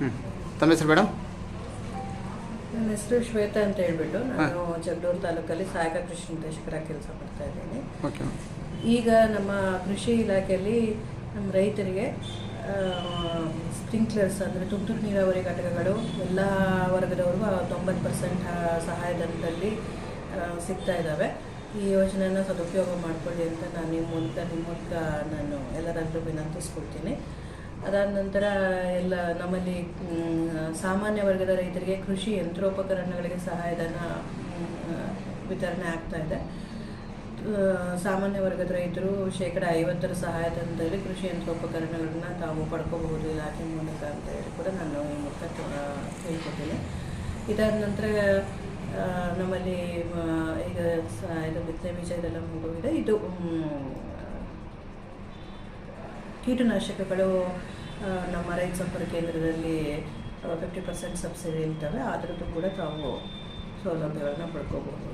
ಹ್ಞೂ ತಮ್ಮ ಹೆಸರು ಮೇಡಮ್? ನನ್ನ ಹೆಸರು ಶ್ವೇತಾ ಅಂತ ಹೇಳ್ಬಿಟ್ಟು ನಾನು ಜಗಳೂರು ತಾಲೂಕಲ್ಲಿ ಸಹಾಯಕ ಕೃಷಿ ನಿರ್ದೇಶಕರಾಗಿ ಕೆಲಸ ಮಾಡ್ತಾ ಇದ್ದೀನಿ. ಓಕೆ ಈಗ ನಮ್ಮ ಕೃಷಿ ಇಲಾಖೆಯಲ್ಲಿ ನಮ್ಮ ರೈತರಿಗೆ ಸ್ಪ್ರಿಂಕ್ಲರ್ಸ್ ಅಂದರೆ ತುಂತುರು ನೀರಾವರಿ ಘಟಕಗಳು ಎಲ್ಲ ವರ್ಗದವ್ರಿಗೂ ಆ ತೊಂಬತ್ತು ಪರ್ಸೆಂಟ್ ಸಹಾಯಧನದಲ್ಲಿ ಸಿಗ್ತಾ ಇದ್ದಾವೆ. ಈ ಯೋಜನೆನ ಸದುಪಯೋಗ ಮಾಡ್ಕೊಳ್ಳಿ ಅಂತ ನಾನು ನಿಮ್ಮ ಮೂಲಕ ನಿಮ್ಮ ಮೂಲಕ ನಾನು ಎಲ್ಲರಲ್ಲೂ ವಿನಂತಿಸ್ಕೊಳ್ತೀನಿ. ಅದಾದ ನಂತರ ಎಲ್ಲ ನಮ್ಮಲ್ಲಿ ಸಾಮಾನ್ಯ ವರ್ಗದ ರೈತರಿಗೆ ಕೃಷಿ ಯಂತ್ರೋಪಕರಣಗಳಿಗೆ ಸಹಾಯಧನ ವಿತರಣೆ ಆಗ್ತಾ ಇದೆ. ಸಾಮಾನ್ಯ ವರ್ಗದ ರೈತರು ಶೇಕಡ ಐವತ್ತರ ಸಹಾಯಧನದಲ್ಲಿ ಕೃಷಿ ಯಂತ್ರೋಪಕರಣಗಳನ್ನ ತಾವು ಪಡ್ಕೋಬಹುದು ಇಲಾಖೆ ಮೂಲಕ ಅಂತ ಹೇಳಿ ಕೂಡ ನಾನು ಈ ಮೂಲಕ ಆ, ಇದಾದ ನಂತರ ನಮ್ಮಲ್ಲಿ ಈಗ ಇದು ಬಿತ್ತನೆ ಬೀಜ ಇದೆಲ್ಲ ಮುಗಿದಿದೆ. ಇದು ಕೀಟನಾಶಕಗಳು ನಮ್ಮ ರೈತ ಸಂಪರ್ಕ ಕೇಂದ್ರದಲ್ಲಿ ಫಿಫ್ಟಿ ಪರ್ಸೆಂಟ್ ಸಬ್ಸಿಡಿ ಇರ್ತವೆ. ಅದರದ್ದು ಕೂಡ ತಾವು ಸೌಲಭ್ಯಗಳನ್ನ ಪಡ್ಕೋಬಹುದು.